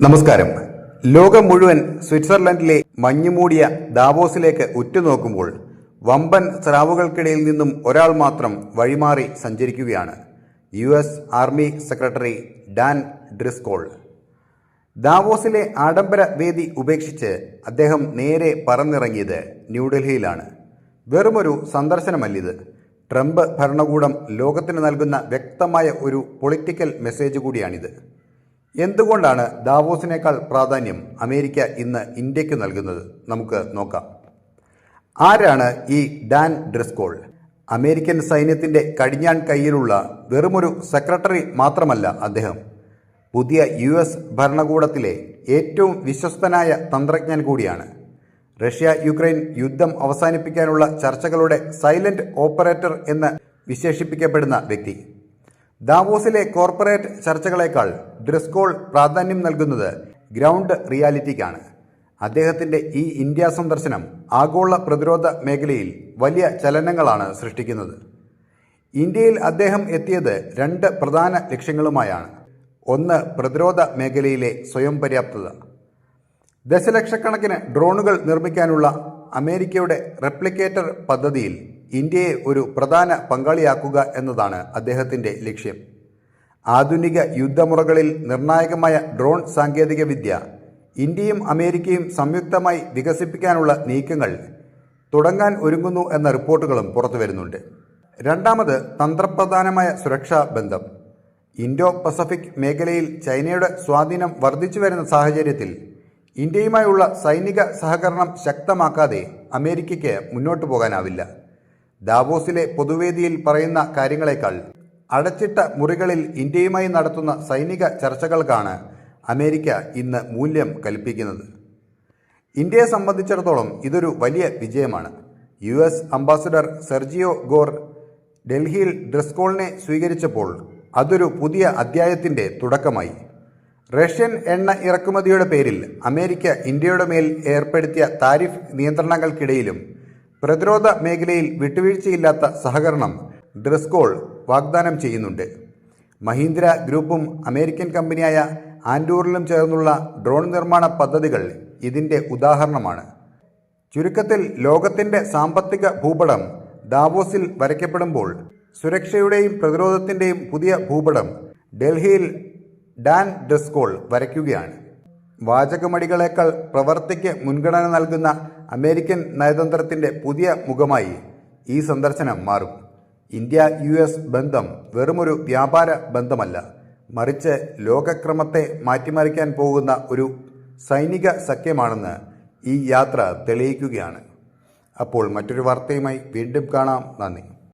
നമസ്കാരം. ലോകം മുഴുവൻ സ്വിറ്റ്സർലൻഡിലെ മഞ്ഞുമൂടിയ ദാവോസിലേക്ക് ഉറ്റുനോക്കുമ്പോൾ വമ്പൻ സ്രാവുകൾക്കിടയിൽ നിന്നും ഒരാൾ മാത്രം വഴിമാറി സഞ്ചരിക്കുകയാണ്. U S army secretary Dan Driscoll. ദാവോസിലെ ആഡംബര വേദി ഉപേക്ഷിച്ച് അദ്ദേഹം നേരെ പറന്നിറങ്ങിയത് ന്യൂഡൽഹിയിലാണ്. വെറുമൊരു സന്ദർശനമല്ലിത്. ട്രംപ് ഭരണകൂടം ലോകത്തിന് നൽകുന്ന വ്യക്തമായ ഒരു പൊളിറ്റിക്കൽ മെസ്സേജ് കൂടിയാണിത്. എന്തുകൊണ്ടാണ് ദാവോസിനേക്കാൾ പ്രാധാന്യം അമേരിക്ക ഇന്ന് ഇന്ത്യയ്ക്ക് നൽകുന്നത്? നമുക്ക് നോക്കാം. ആരാണ് ഈ ഡാൻ ഡ്രിസ്കോൾ? അമേരിക്കൻ സൈന്യത്തിന്റെ കടിഞ്ഞാൺ കയ്യിലുള്ള വെറുമൊരു സെക്രട്ടറി മാത്രമല്ല അദ്ദേഹം. പുതിയ യു എസ് ഭരണകൂടത്തിലെ ഏറ്റവും വിശ്വസ്തനായ തന്ത്രജ്ഞൻ കൂടിയാണ്. റഷ്യ യുക്രൈൻ യുദ്ധം അവസാനിപ്പിക്കാനുള്ള ചർച്ചകളുടെ സൈലന്റ് ഓപ്പറേറ്റർ എന്ന് വിശേഷിപ്പിക്കപ്പെടുന്ന വ്യക്തി. ദാവോസിലെ കോർപ്പറേറ്റ് ചർച്ചകളേക്കാൾ ഡ്രിസ്കോൾ പ്രാധാന്യം നൽകുന്നത് ഗ്രൗണ്ട് റിയാലിറ്റിക്കാണ്. അദ്ദേഹത്തിന്റെ ഈ ഇന്ത്യ സന്ദർശനം ആഗോള പ്രതിരോധ മേഖലയിൽ വലിയ ചലനങ്ങളാണ് സൃഷ്ടിക്കുന്നത്. ഇന്ത്യയിൽ അദ്ദേഹം എത്തിയത് രണ്ട് പ്രധാന ലക്ഷ്യങ്ങളുമായാണ്. ഒന്ന് പ്രതിരോധ മേഖലയിലെ സ്വയം പര്യാപ്തത. ദശലക്ഷക്കണക്കിന് ഡ്രോണുകൾ നിർമ്മിക്കാനുള്ള അമേരിക്കയുടെ റെപ്ലിക്കേറ്റർ പദ്ധതിയിൽ ഇന്ത്യയെ ഒരു പ്രധാന പങ്കാളിയാക്കുക എന്നതാണ് അദ്ദേഹത്തിന്റെ ലക്ഷ്യം. ആധുനിക യുദ്ധമുറകളിൽ നിർണായകമായ ഡ്രോൺ സാങ്കേതികവിദ്യ ഇന്ത്യയും അമേരിക്കയും സംയുക്തമായി വികസിപ്പിക്കാനുള്ള നീക്കങ്ങൾ തുടങ്ങാൻ ഒരുങ്ങുന്നു എന്ന റിപ്പോർട്ടുകളും പുറത്തു വരുന്നുണ്ട്. രണ്ടാമത് തന്ത്രപ്രധാനമായ സുരക്ഷാ ബന്ധം. ഇൻഡോ പസഫിക് മേഖലയിൽ ചൈനയുടെ സ്വാധീനം വർദ്ധിച്ചു വരുന്ന സാഹചര്യത്തിൽ ഇന്ത്യയുമായുള്ള സൈനിക സഹകരണം ശക്തമാക്കാതെ അമേരിക്കയ്ക്ക് മുന്നോട്ടു പോകാനാവില്ല. ദാവോസിലെ പൊതുവേദിയിൽ പറയുന്ന കാര്യങ്ങളെക്കാൾ അടച്ചിട്ട മുറികളിൽ ഇന്ത്യയുമായി നടത്തുന്ന സൈനിക ചർച്ചകൾക്കാണ് അമേരിക്ക ഇന്ന് മൂല്യം കൽപ്പിക്കുന്നത്. ഇന്ത്യയെ സംബന്ധിച്ചിടത്തോളം ഇതൊരു വലിയ വിജയമാണ്. U S ambassador Sergio Gor ഡൽഹിയിൽ ഡ്രസ്കോളിനെ സ്വീകരിച്ചപ്പോൾ അതൊരു പുതിയ അധ്യായത്തിന്റെ തുടക്കമായി. റഷ്യൻ എണ്ണ ഇറക്കുമതിയുടെ പേരിൽ അമേരിക്ക ഇന്ത്യയുടെ മേൽ ഏർപ്പെടുത്തിയ താരിഫ് നിയന്ത്രണങ്ങൾക്കിടയിലും പ്രതിരോധ മേഖലയിൽ വിട്ടുവീഴ്ചയില്ലാത്ത സഹകരണം ഡ്രസ്കോൾ വാഗ്ദാനം ചെയ്യുന്നുണ്ട്. മഹീന്ദ്ര ഗ്രൂപ്പും അമേരിക്കൻ കമ്പനിയായ ആൻഡൂറിലും ചേർന്നുള്ള ഡ്രോൺ നിർമ്മാണ പദ്ധതികൾ ഇതിന്റെ ഉദാഹരണമാണ്. ചുരുക്കത്തിൽ ലോകത്തിന്റെ സാമ്പത്തിക ഭൂപടം ദാവോസിൽ വരയ്ക്കപ്പെടുമ്പോൾ സുരക്ഷയുടെയും പ്രതിരോധത്തിന്റെയും പുതിയ ഭൂപടം ഡൽഹിയിൽ ഡാൻ ഡെസ്കോൾ വരയ്ക്കുകയാണ്. വാചകമടികളേക്കാൾ പ്രവർത്തിക്ക് മുൻഗണന നൽകുന്ന അമേരിക്കൻ നയതന്ത്രത്തിന്റെ പുതിയ മുഖമായി ഈ സന്ദർശനം മാറും. ഇന്ത്യ യു എസ് ബന്ധം വെറുമൊരു വ്യാപാര ബന്ധമല്ല. മറിച്ച് ലോകക്രമത്തെ മാറ്റിമറിക്കാൻ പോകുന്ന ഒരു സൈനിക സഖ്യമാണെന്ന് ഈ യാത്ര തെളിയിക്കുകയാണ്. അപ്പോൾ മറ്റൊരു വാർത്തയുമായി വീണ്ടും കാണാം. നന്ദി.